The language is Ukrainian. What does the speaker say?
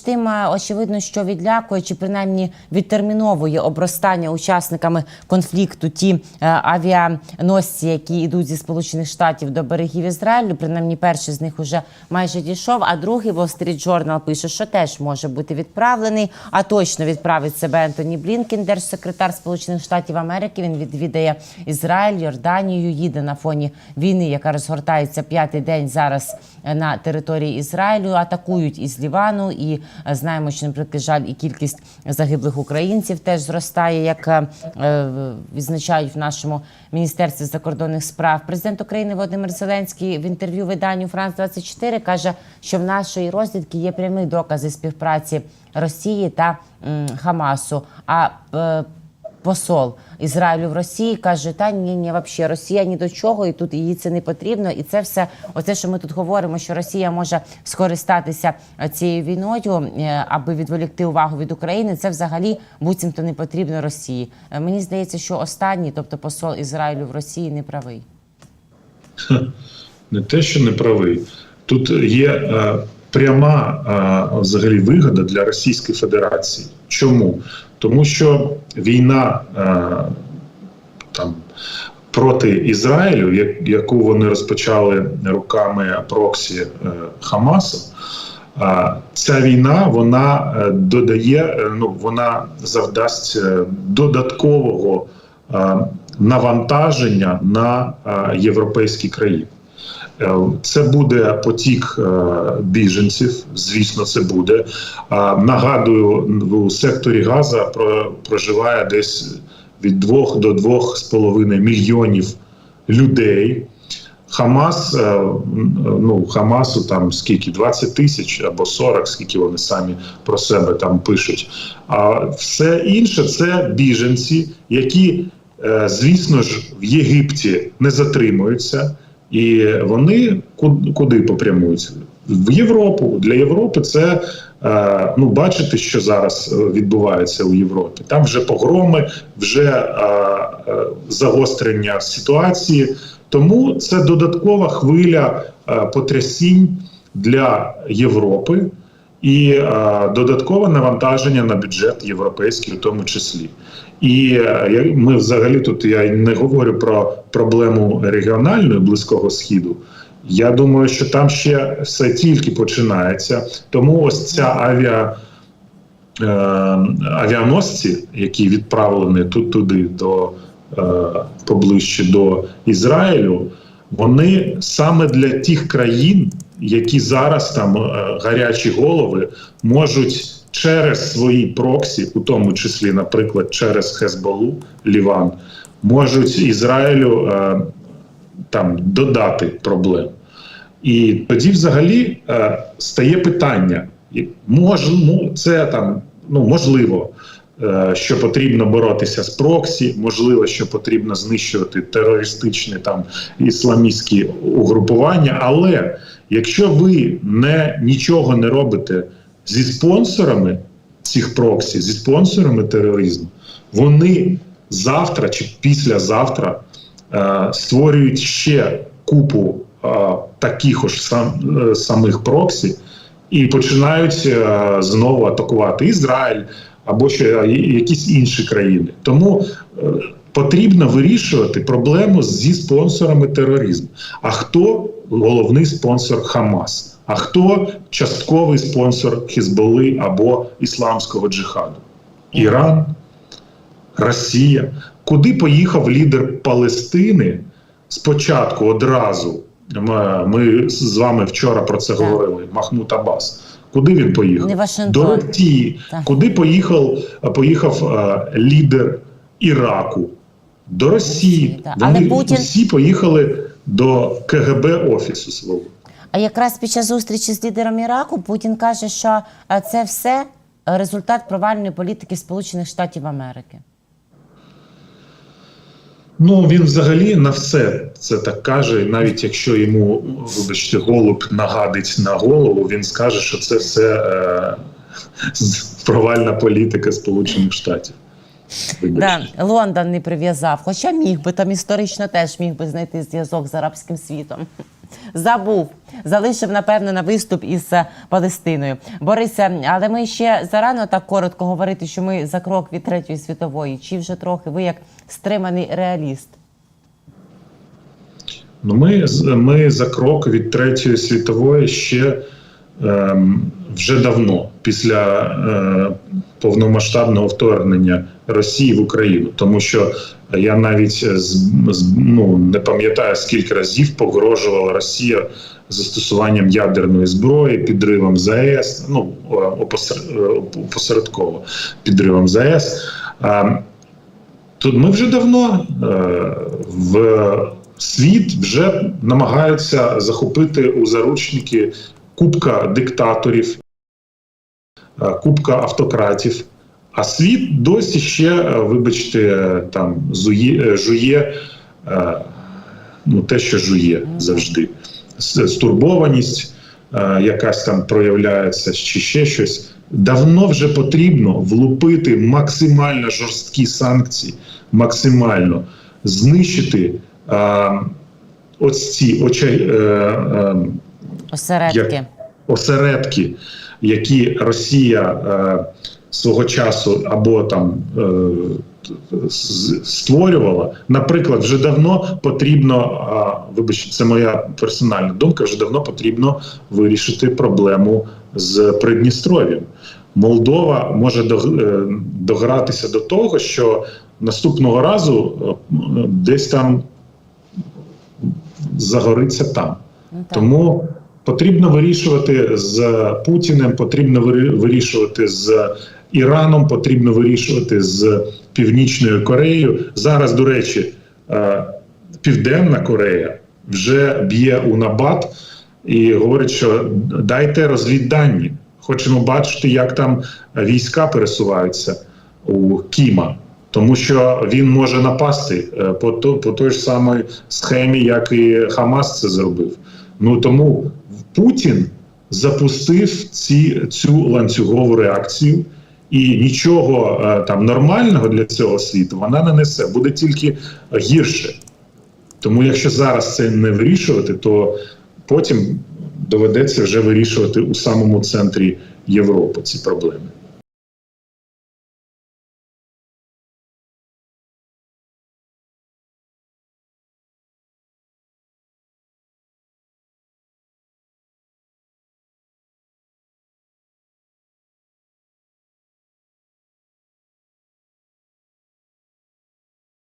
Тим очевидно, що відлякує чи принаймні відтерміновує обростання учасниками конфлікту ті е, авіаносці, які йдуть зі сполучених штатів до берегів Ізраїлю. Принаймні, перший з них уже майже дійшов. А другий Wall Street Journal пише, що теж може бути відправлений. А точно відправить себе Ентоні Блінкен, держсекретар Сполучених Штатів Америки. Він відвідає Ізраїль, Йорданію, їде на фоні війни, яка розгортається п'ятий день зараз на території Ізраїлю. Атакують із Лівану, і знаємо, що наприклад, жаль, і кількість загиблих українців теж зростає, як е, е, відзначають в нашому міністерстві закордонних справ. Президент України Володимир Зеленський в інтерв'ю виданню Франс 24 каже, що в нашої розвідки є прямі докази співпраці Росії та Хамасу. А е, посол Ізраїлю в Росії каже: та ні, ні, вообще Росія ні до чого, і тут їй це не потрібно. І це все, оце, що ми тут говоримо, що Росія може скористатися е, цією війною, е, аби відволікти увагу від України. Це взагалі буцімто не потрібно Росії. Е, Мені здається, що останній, тобто посол Ізраїлю в Росії, не правий. не те, що не правий. Тут є е, пряма е, взагалі вигода для Російської Федерації. Чому? Тому що війна е, там проти Ізраїлю, яку вони розпочали руками проксі е, Хамасу. е, Ця війна вона е, додає, е, ну вона завдасть е, додаткового е, навантаження на е, європейські країни. Е, Це буде потік е, біженців, звісно, це буде. Нагадую, в секторі Газа про- проживає десь від 2 до 2,5 мільйонів людей. Хамас, е, ну Хамасу там скільки 20 тисяч або 40, скільки вони самі про себе там пишуть. А все інше це біженці, які, звісно ж, в Єгипті не затримуються, і вони ку- куди попрямуються? В Європу. Для Європи це е, ну бачите, що зараз е, відбувається у Європі. Там вже погроми, вже е, загострення ситуації. Тому це додаткова хвиля потрясінь для Європи і е, додаткове навантаження на бюджет європейський, у тому числі. І е, ми взагалі тут я не говорю про проблему регіональної близького східу. Я думаю, що там ще все тільки починається. Тому ось ця авіа. е, Авіаносці, які відправлені тут туди до поближче до Ізраїлю, вони саме для тих країн, які зараз там е, гарячі голови, можуть через свої проксі, у тому числі, наприклад, через Хезболу, Ліван, можуть Ізраїлю е, там додати проблем. І тоді, взагалі, е, стає питання: мож, це там ну можливо, що потрібно боротися з проксі, можливо, що потрібно знищувати терористичні там ісламістські угрупування. Але якщо ви не нічого не робите зі спонсорами цих проксі, зі спонсорами тероризму, вони завтра чи післязавтра е, створюють ще купу е, таких ось сам, е, самих проксі і починають е, знову атакувати Ізраїль або ще якісь інші країни. Тому е, потрібно вирішувати проблему зі спонсорами тероризму. А хто головний спонсор Хамас? А хто частковий спонсор Хізболи або ісламського джихаду? Іран, Росія. Куди поїхав лідер Палестини спочатку одразу? Ми, ми з вами вчора про це говорили. Махмуд Аббас. Куди він поїхав? Не. До Росії. Так. Куди поїхав, поїхав е, лідер Іраку? До Росії. Так. Але Вони Путін- всі поїхали до КГБ офісу свого. А якраз під час зустрічі з лідером Іраку Путін каже, що е, це все е, результат провальної політики Сполучених Штатів Америки. Ну він взагалі на все це так каже. Навіть якщо йому, вибачте, голуб нагадить на голову, він скаже, що це все е, провальна політика Сполучених Штатів. Да, Лондон не прив'язав, хоча міг би там історично теж міг би знайти зв'язок з арабським світом. Забув. Залишив, напевно, на виступ із е, Палестиною. Борисе, але ми ще зарано так коротко говорити, що ми за крок від Третьої світової. Чи вже трохи ви як стриманий реаліст? Ну, ми, ми за крок від Третьої світової ще вже давно, після е, повномасштабного вторгнення Росії в Україну. Тому що я навіть з- ну, не пам'ятаю, скільки разів погрожувала Росія застосуванням ядерної зброї, підривом ЗАЕС, ну е, е, опосередково підривом ЗАЕС. А, Тут ми вже давно е, в світ вже намагаються захопити у заручники купка диктаторів, е, купка автократів. А світ досі ще, е, вибачте, е, там жує ну, те, що жує завжди. Стурбованість якась там проявляється, чи ще щось. Давно вже потрібно влупити максимально жорсткі санкції, максимально знищити е, ось ці очей, е, е, Осередки. Як? осередки, які Росія е, свого часу або там е, створювала. Наприклад, вже давно потрібно, а, вибачте, це моя персональна думка. Вже давно потрібно вирішити проблему з Придністров'ям. Молдова може е, догратися до того, що наступного разу е, десь там загориться там. Ну. Тому потрібно вирішувати з Путіним, потрібно вирішувати з Іраном, потрібно вирішувати з Північною Кореєю. Зараз, до речі, е, Південна Корея вже б'є у набат і говорить, що дайте розвіддані. Хочемо бачити, як там війська пересуваються у Кіма. Тому що він може напасти е, по, по той ж самій схемі, як і Хамас це зробив. Ну тому Путін запустив ці, цю ланцюгову реакцію, і нічого е, там нормального для цього світу вона не несе, буде тільки гірше. Тому якщо зараз це не вирішувати, то потім доведеться вже вирішувати у самому центрі Європи ці проблеми.